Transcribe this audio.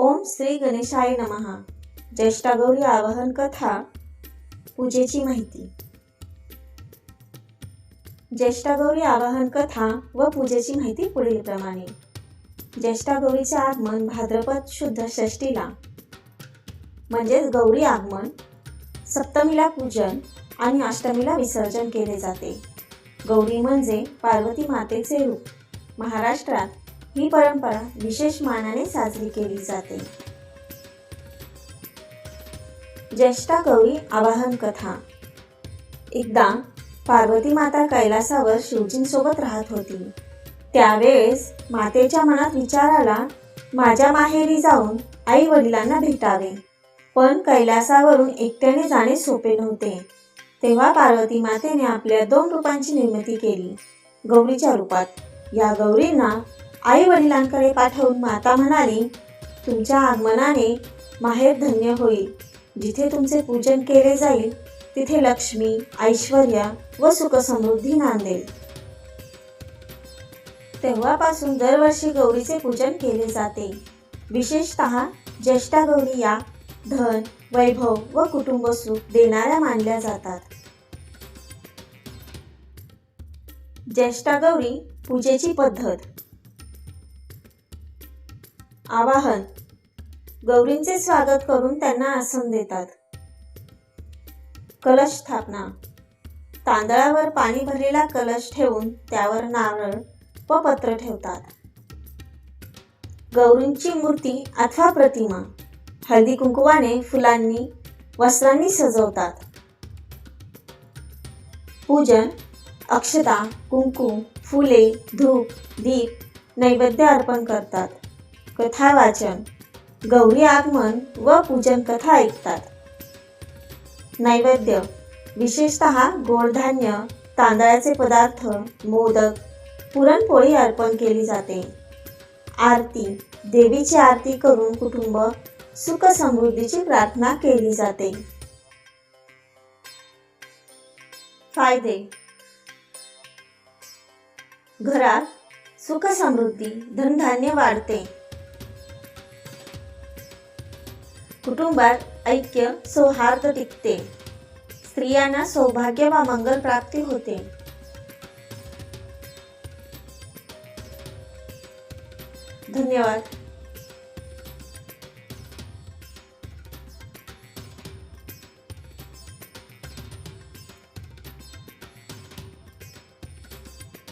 ओम श्री गणेशाय नमहा. ज्येष्ठागौरी आवाहन कथा पूजेची माहिती. ज्येष्ठागौरी आवाहन कथा व पूजेची माहिती पुढील प्रमाणे ज्येष्ठागौरीचे आगमन भाद्रपद शुद्ध षष्टीला म्हणजेच गौरी आगमन सप्तमीला पूजन आणि अष्टमीला विसर्जन केले जाते. गौरी म्हणजे पार्वती मातेचे रूप. महाराष्ट्रात ही परंपरा विशेष मानाने साजरी केली जाते. ज्येष्ठा गौरी आवाहन कथा. एकदा पार्वती माता कैलासावर शिवजींसोबत राहत होती. त्यावेळेस मातेच्या मनात विचार आला माझ्या माहेरी जाऊन आई वडिलांना भेटावे. पण कैलासावरून एकट्याने जाणे सोपे नव्हते. तेव्हा पार्वती मातेने आपल्या दोन रूपांची निर्मिती केली. गौरीच्या रूपात. या गौरींना आई वडिलांकडे पाठवून माता म्हणाली तुमच्या आगमनाने माहेर धन्य होईल. जिथे तुमचे पूजन केले जाईल तिथे लक्ष्मी ऐश्वर्या व सुखसमृद्धी नांदेल. तेव्हापासून दरवर्षी गौरीचे पूजन केले जाते. विशेषत ज्येष्ठा गौरी या धन वैभव व कुटुंब सुख देणाऱ्या मानल्या जातात. ज्येष्ठा गौरी पूजेची पद्धत. आवाहन. गौरींचे स्वागत करून त्यांना आसन देतात. कलश स्थापना. तांदळावर पाणी भरलेला कलश ठेवून त्यावर नारळ व पत्र ठेवतात. गौरींची मूर्ती अथवा प्रतिमा. हळदी कुंकुवाने फुलांनी वस्त्रांनी सजवतात. पूजन. अक्षता कुंकू फुले धूप दीप नैवेद्य अर्पण करतात. कथा वाचन गौरी आगमन व पूजन कथा ऐकतात. नैवेद्य विशेषत गोडधान्य तांदळाचे पदार्थ मोदक पुरणपोळी अर्पण केली जाते. आरती देवीची आरती करून कुटुंब सुख समृद्धीची प्रार्थना केली जाते. फायदे घरात सुख समृद्धी धनधान्य वाढते. कुटुंबात ऐक्य सौहार्द टिकते. स्त्रियांना सौभाग्य व मंगल प्राप्ती होते. धन्यवाद.